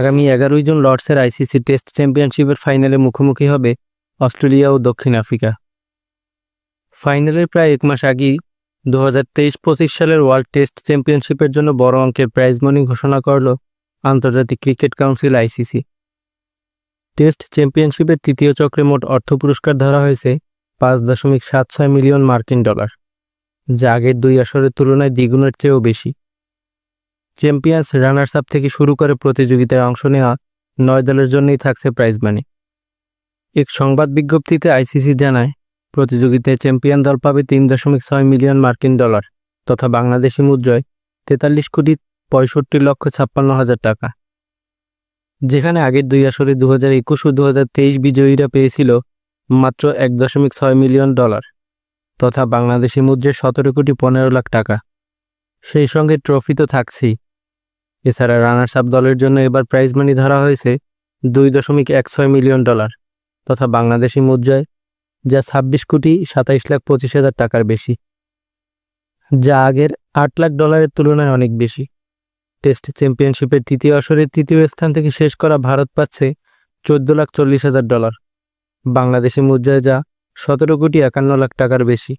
আগামী এগারোই June লর্ডসের ICC test চ্যাম্পিয়নশিপের ফাইনালে মুখোমুখি হবে অস্ট্রেলিয়া ও দক্ষিণ আফ্রিকা। ফাইনালের প্রায় এক মাস আগেই দু হাজার তেইশ পঁচিশ সালের ওয়ার্ল্ড টেস্ট চ্যাম্পিয়নশিপের জন্য বড় অঙ্কের প্রাইজ মানি ঘোষণা করল আন্তর্জাতিক ক্রিকেট কাউন্সিল আইসিসি। টেস্ট চ্যাম্পিয়নশিপের তৃতীয় চক্রে মোট অর্থ পুরস্কার ধরা হয়েছে পাঁচ দশমিক সাত ছয় মিলিয়ন মার্কিন ডলার, যা আগের দুই আসরের তুলনায় দ্বিগুণের চেয়েও বেশি। চ্যাম্পিয়ন্স রানার্স আপ থেকে শুরু করে প্রতিযোগিতায় অংশ নেওয়া নয় দলের জন্যই থাকছে প্রাইজ মানি। এক সংবাদ বিজ্ঞপ্তিতে আইসিসি জানায়, প্রতিযোগিতায় চ্যাম্পিয়ন দল পাবে তিন দশমিক ছয় মিলিয়ন মার্কিন ডলার তথা বাংলাদেশি মুদ্রায় তেতাল্লিশ কোটি পঁয়ষট্টি লক্ষ ছাপ্পান্ন হাজার টাকা। যেখানে আগের দুই আসরে দু হাজার একুশ ও দু হাজার তেইশ বিজয়ীরা পেয়েছিল মাত্র এক দশমিক ছয় মিলিয়ন ডলার তথা বাংলাদেশি মুদ্রায় সতেরো কোটি পনেরো লাখ টাকা। সেই সঙ্গে ট্রফি তো থাকছেই। এছাড়া রানার্স আপ দলের জন্য এবার প্রাইজ মানি ধরা হয়েছে দুই দশমিক এক ছয় মিলিয়ন ডলার তথা বাংলাদেশি মুদ্রায়, যা ছাব্বিশ কোটি সাতাইশ লাখ পঁচিশ হাজার টাকার বেশি, যা আগের আট লাখ ডলারের তুলনায় অনেক বেশি। টেস্ট চ্যাম্পিয়নশিপের তৃতীয় আসরের তৃতীয় স্থান থেকে শেষ করা ভারত পাচ্ছে চোদ্দ লাখ চল্লিশ হাজার ডলার। বাংলাদেশি মুদ্রায় যা সতেরো কোটি একান্ন লাখ টাকার বেশি।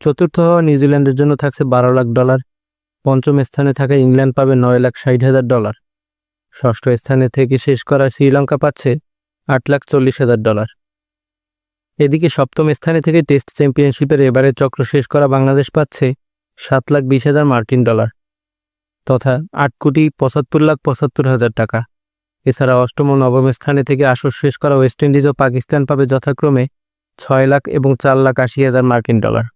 চতুর্থ হওয়া নিউজিল্যান্ডের জন্য থাকছে বারো লাখ ডলার। পঞ্চম স্থানে থাকা ইংল্যান্ড পাবে নয় লাখ ষাট হাজার ডলার। ষষ্ঠ স্থানে থেকে শেষ করা শ্রীলঙ্কা পাচ্ছে আট লাখ চল্লিশ হাজার ডলার। এদিকে সপ্তম স্থানে থেকে টেস্ট চ্যাম্পিয়নশিপের এবারের চক্র শেষ করা বাংলাদেশ পাচ্ছে সাত লাখ বিশ হাজার মার্কিন ডলার তথা আট কোটি পঁচাত্তর লাখ পঁচাত্তর হাজার টাকা। এছাড়া অষ্টম ও নবম স্থানে থেকে আসর শেষ করা ওয়েস্ট ইন্ডিজ ও পাকিস্তান পাবে যথাক্রমে ছয় লাখ এবং চার লাখ আশি হাজার মার্কিন ডলার।